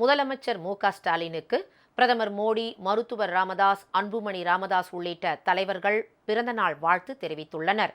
முதலமைச்சர் மு க ஸ்டாலினுக்கு பிரதமர் மோடி மருத்துவர் ராமதாஸ் அன்புமணி ராமதாஸ் உள்ளிட்ட தலைவர்கள் பிறந்தநாள் வாழ்த்து தெரிவித்துள்ளனர்.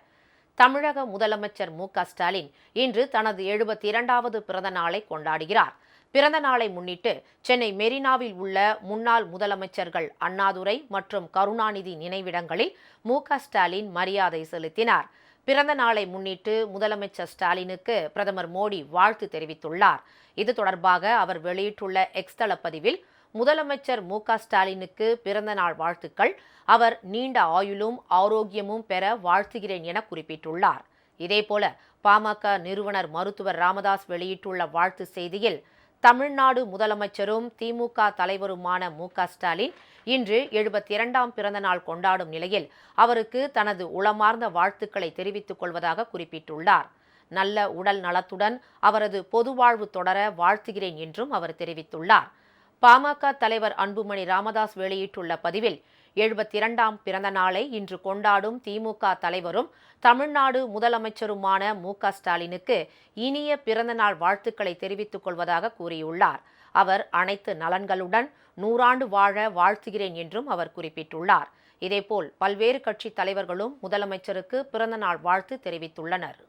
தமிழக முதலமைச்சர் மு க ஸ்டாலின் இன்று தனது எழுபத்தி இரண்டாவது பிறந்த நாளை கொண்டாடுகிறார். பிறந்த நாளை முன்னிட்டு சென்னை மெரினாவில் உள்ள முன்னாள் முதலமைச்சர்கள் அண்ணாதுரை மற்றும் கருணாநிதி நினைவிடங்களில் மு க ஸ்டாலின் மரியாதை செலுத்தினார். பிறந்த நாளை முன்னிட்டு முதலமைச்சர் ஸ்டாலினுக்கு பிரதமர் மோடி வாழ்த்து தெரிவித்துள்ளார். இது தொடர்பாக அவர் வெளியிட்டுள்ள எக்ஸ் தளப்பதிவில் பதிவில் முதலமைச்சர் மு க ஸ்டாலினுக்கு பிறந்த நாள் வாழ்த்துக்கள். அவர் நீண்ட ஆயுளும் ஆரோக்கியமும் பெற வாழ்த்துகிறேன் என குறிப்பிட்டுள்ளார். இதேபோல பாமக நிறுவனர் மருத்துவர் ராமதாஸ் வெளியிட்டுள்ள வாழ்த்து செய்தியில் தமிழ்நாடு முதலமைச்சரும் திமுக தலைவருமான மு க ஸ்டாலின் இன்று எழுபத்தி இரண்டாம் பிறந்த நாள் கொண்டாடும் நிலையில் அவருக்கு தனது உளமார்ந்த வாழ்த்துக்களை தெரிவித்துக் கொள்வதாக குறிப்பிட்டுள்ளார். நல்ல உடல் நலத்துடன் அவரது பொது வாழ்வு தொடர வாழ்த்துகிறேன் என்றும் அவர் தெரிவித்துள்ளார். பாமக தலைவர் அன்புமணி ராமதாஸ் வெளியிட்டுள்ள பதிவில் எழுபத்தி இரண்டாம் பிறந்த நாளை இன்று கொண்டாடும் திமுக தலைவரும் தமிழ்நாடு முதலமைச்சருமான மு க ஸ்டாலினுக்கு இனிய பிறந்தநாள் வாழ்த்துக்களை தெரிவித்துக் கொள்வதாக கூறியுள்ளார். அவர் அனைத்து நலன்களுடன் நூறாண்டு வாழ வாழ்த்துகிறேன் என்றும் அவர் குறிப்பிட்டுள்ளார். இதேபோல் பல்வேறு கட்சித் தலைவர்களும் முதலமைச்சருக்கு பிறந்தநாள் வாழ்த்து தெரிவித்துள்ளனர்.